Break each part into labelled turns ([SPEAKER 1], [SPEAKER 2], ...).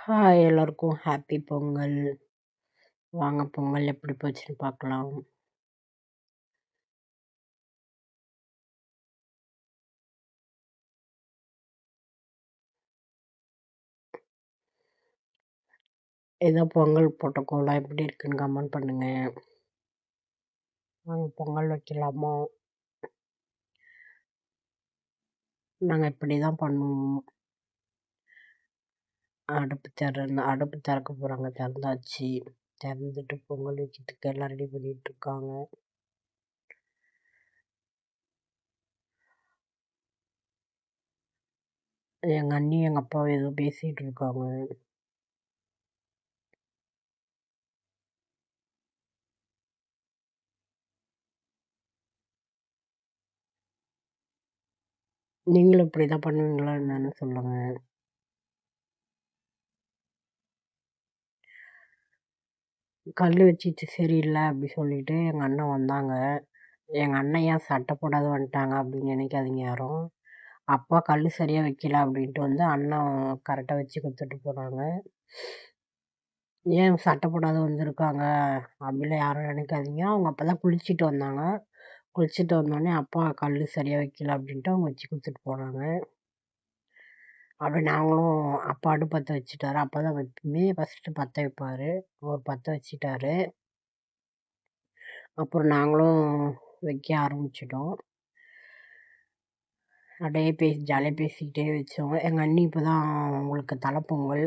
[SPEAKER 1] Hi எல்லோருக்கும் happy Pongal வாங்க பொங்கல் எப்படி போச்சுன்னு பார்க்கலாம் ஏதோ பொங்கல் போட்டோக்கோலாம் எப்படி இருக்குன்னு கமெண்ட் பண்ணுங்க. வாங்க பொங்கல் வைக்கலாமா? நாங்கள் இப்படி தான் பண்ணுவோம். அடுப்பு திற அடுப்பு திறக்க போகிறாங்க திறந்தாச்சு. திறந்துட்டு பொங்கல் வைக்கிறதுக்கு எல்லாம் ரெடி பண்ணிகிட்ருக்காங்க இருக்காங்க. எங்கள் அண்ணி எங்கள் அப்பா ஏதோ பேசிகிட்டு இருக்காங்க. நீங்களும் இப்படி தான் பண்ணுவீங்களா என்னன்னு சொல்லுங்கள் கல் வச்சிட்டு சரியில்லை அப்படி சொல்லிட்டு எங்கள் அண்ணன் வந்தாங்க. எங்கள் அண்ணன் ஏன் சட்டை போடாத வந்துட்டாங்க அப்படின்னு நினைக்காதீங்க யாரும். அப்பா கல் சரியாக வைக்கல அப்படின்ட்டு வந்து அண்ணன் கரெக்டாக வச்சு கொடுத்துட்டு போனாங்க. ஏன் சட்டை போடாத வந்திருக்காங்க அப்படிலாம் யாரும் நினைக்காதீங்க. அவங்க அப்போ தான் குளிச்சுட்டு வந்தாங்க. குளிச்சுட்டு வந்தோடனே அப்பா கல் சரியாக வைக்கல அப்படின்ட்டு அவங்க வச்சு கொடுத்துட்டு போனாங்க. அப்படி நாங்களும் அப்பா பற்ற வச்சுட்டாரு. அப்பா தான் எப்பவுமே ஃபஸ்ட்டு பற்ற வைப்பார். அவர் பற்ற வச்சுட்டாரு. அப்புறம் நாங்களும் வைக்க ஆரம்பிச்சிட்டோம். அப்படியே பேசி ஜாலியாக பேசிக்கிட்டே வச்சோம். எங்கள் அண்ணி இப்போ தான் உங்களுக்கு தலைப்பொங்கல்.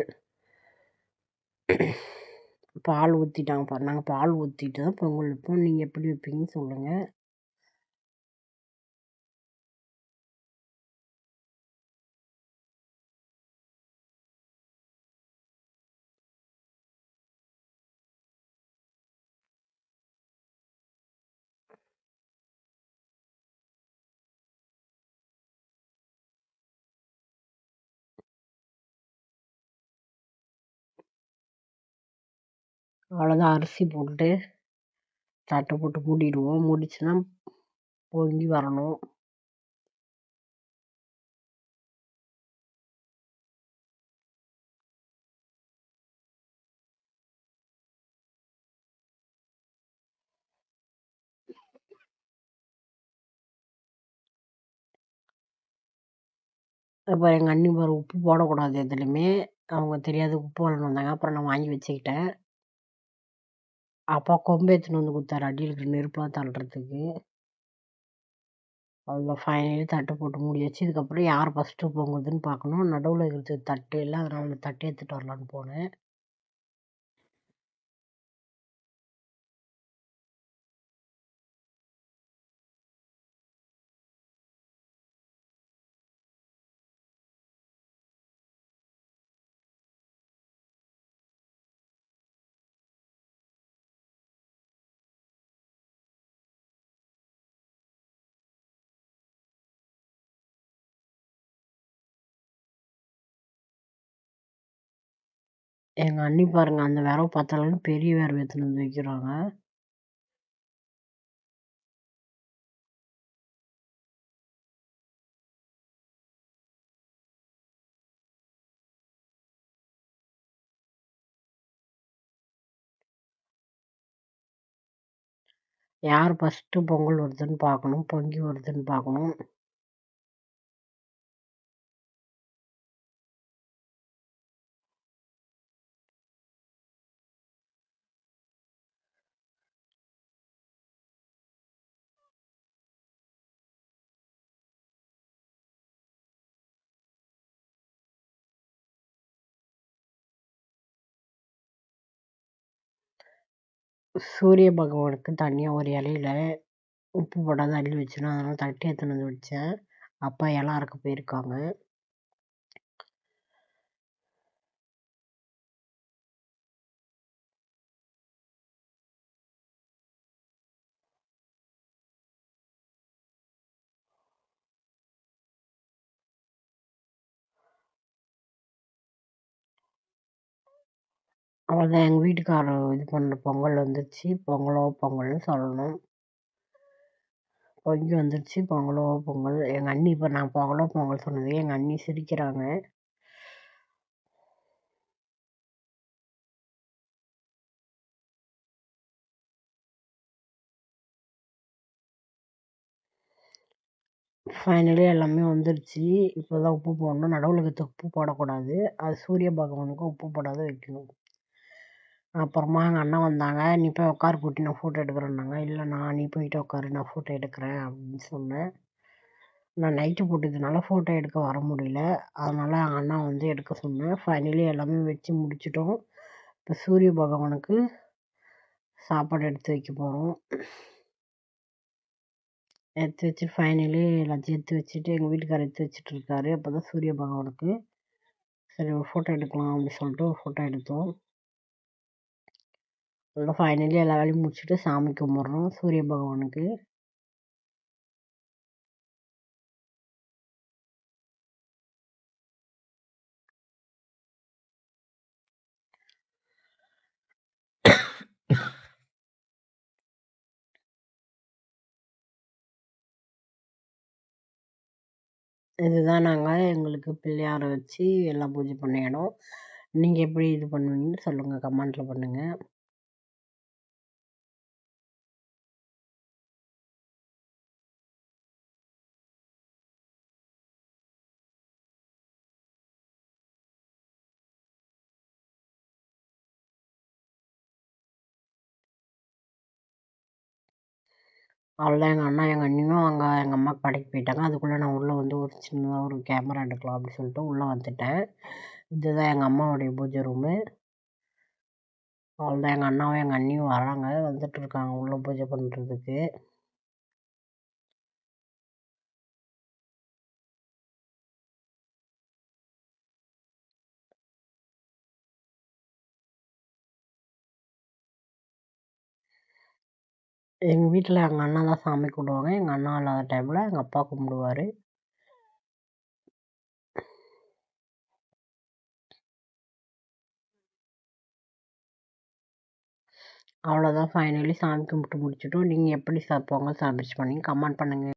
[SPEAKER 1] பால் ஊற்றிட்டாங்க பாரு நாங்கள் பால் ஊற்றிட்டு தான் பொங்கல் வைப்போம். நீங்கள் எப்படி வைப்பீங்கன்னு சொல்லுங்கள் அவ்வளோதான் அரிசி போட்டு தட்டை போட்டு மூடிடுவோம். மூடிச்சுன்னா பொங்கி வரணும். அப்புறம் எங்கள் அண்ணி பாரு உப்பு போடக்கூடாது எதுலேயுமே. அவங்க தெரியாது உப்பு போடணும் வந்தாங்க. அப்புறம் நான் வாங்கி வச்சுக்கிட்டேன். அப்பா கொம்பு எடுத்துன்னு வந்து கொடுத்தாரு. அடியில் இருக்கிற நெருப்பெலாம் தள்ளுறதுக்கு. அதில் ஃபைனலி தட்டு போட்டு முடியாச்சு. இதுக்கப்புறம் யார் ஃபஸ்ட்டு பொங்குதுன்னு பார்க்கணும். நடுவில் இருக்கிறது தட்டு இல்லை. அதனால் அந்த தட்டு எடுத்துகிட்டு வரலான்னு போனேன். எங்கள் அண்ணி பாருங்க அந்த விரவு பத்தலைன்னு பெரிய விரவு எடுத்துன்னு வந்து வைக்கிறாங்க. யார் ஃபஸ்ட்டு பொங்கல் வருதுன்னு பார்க்கணும் பொங்கி வருதுன்னு பார்க்கணும். சூரிய பகவானுக்கு தனியாக ஒரு இலையில உப்பு போடாத அள்ளி வச்சுனா அதனால் தட்டி எடுத்துன்னு வந்து வச்சேன் அப்பா இல அறுக்க போயிருக்காங்க. அவ்வளோதான் எங்கள் வீட்டுக்காரர் இது பண்ண பொங்கல் வந்துருச்சு. பொங்கலோ பொங்கல்னு சொல்லணும். பொங்கி வந்துருச்சு. பொங்கலோ பொங்கல். எங்கள் அண்ணி இப்போ நான் பொங்கலோ பொங்கல் சொன்னது எங்கள் அண்ணி சிரிக்கிறாங்க. ஃபைனலி எல்லாமே வந்துருச்சு. இப்போ தான் உப்பு போடணும். நடுவில் உப்பு போடக்கூடாது. அது சூரிய பகவானுக்கு உப்பு போடாத வைக்கணும். அப்புறமா எங்கள் அண்ணன் வந்தாங்க. நீ போய் உட்காரு குட்டி நான் ஃபோட்டோ எடுக்கிறேன்னாங்க இல்லை நான் நீ போயிட்டு உட்காரு நான் ஃபோட்டோ எடுக்கிறேன் அப்படின்னு சொன்னேன். நான் நைட்டு போட்டதுனால ஃபோட்டோ எடுக்க வர முடியல. அதனால் எங்கள் அண்ணா வந்து எடுக்க சொன்னேன். ஃபைனலி எல்லாமே வச்சு முடிச்சிட்டோம். இப்போ சூரிய பகவானுக்கு சாப்பாடு எடுத்து வைக்க போகிறோம் எடுத்து வச்சு ஃபைனலி எல்லாத்தையும் எடுத்து வச்சுட்டு எங்கள் வீட்டுக்காரர் எடுத்து வச்சுட்டு இருக்காரு. அப்போ தான் சூரிய பகவானுக்கு சரி ஒரு ஃபோட்டோ எடுக்கலாம் அப்படின்னு சொல்லிட்டு ஒரு ஃபோட்டோ எடுத்தோம். அதோட ஃபைனலி எல்லா வேலையும் முடிச்சுட்டு சாமி கும்பிட்றோம். சூரிய பகவானுக்கு. இதுதான் நாங்கள் எங்களுக்கு பிள்ளையாரை வச்சு எல்லாம் பூஜை பண்ண இடம். நீங்கள் எப்படி இது பண்ணுவீங்கன்னு சொல்லுங்கள் கமெண்ட்டில் பண்ணுங்கள் அவ்வளோதான் எங்கள் அண்ணா எங்கள் அண்ணியும் அங்கே எங்கள் அம்மா கடைக்கு போயிட்டாங்க. அதுக்குள்ளே நான் உள்ளே வந்து ஒரு சின்னதாக ஒரு கேமரா எடுக்கலாம் அப்படின்னு சொல்லிட்டு உள்ளே வந்துட்டேன். இதுதான் எங்கள் அம்மாவுடைய பூஜை ரூமு அவ்வளோதான் எங்கள் அண்ணாவும் எங்கள் அண்ணியும் வராங்க வந்துகிட்ருக்காங்க உள்ளே பூஜை பண்ணுறதுக்கு எங்கள் வீட்டில் எங்கள் அண்ணா தான் சாமி கும்பிடுவாங்க. எங்கள் அண்ணா இல்லாத டைமில் எங்கள் அப்பா கும்பிடுவார். அவ்வளோதான் ஃபைனலி சாமி கும்பிட்டு முடிச்சிட்டோம். நீங்கள் எப்படி சா பொங்கல் செலிப்ரேட் பண்ணீங்க. கமெண்ட் பண்ணுங்கள்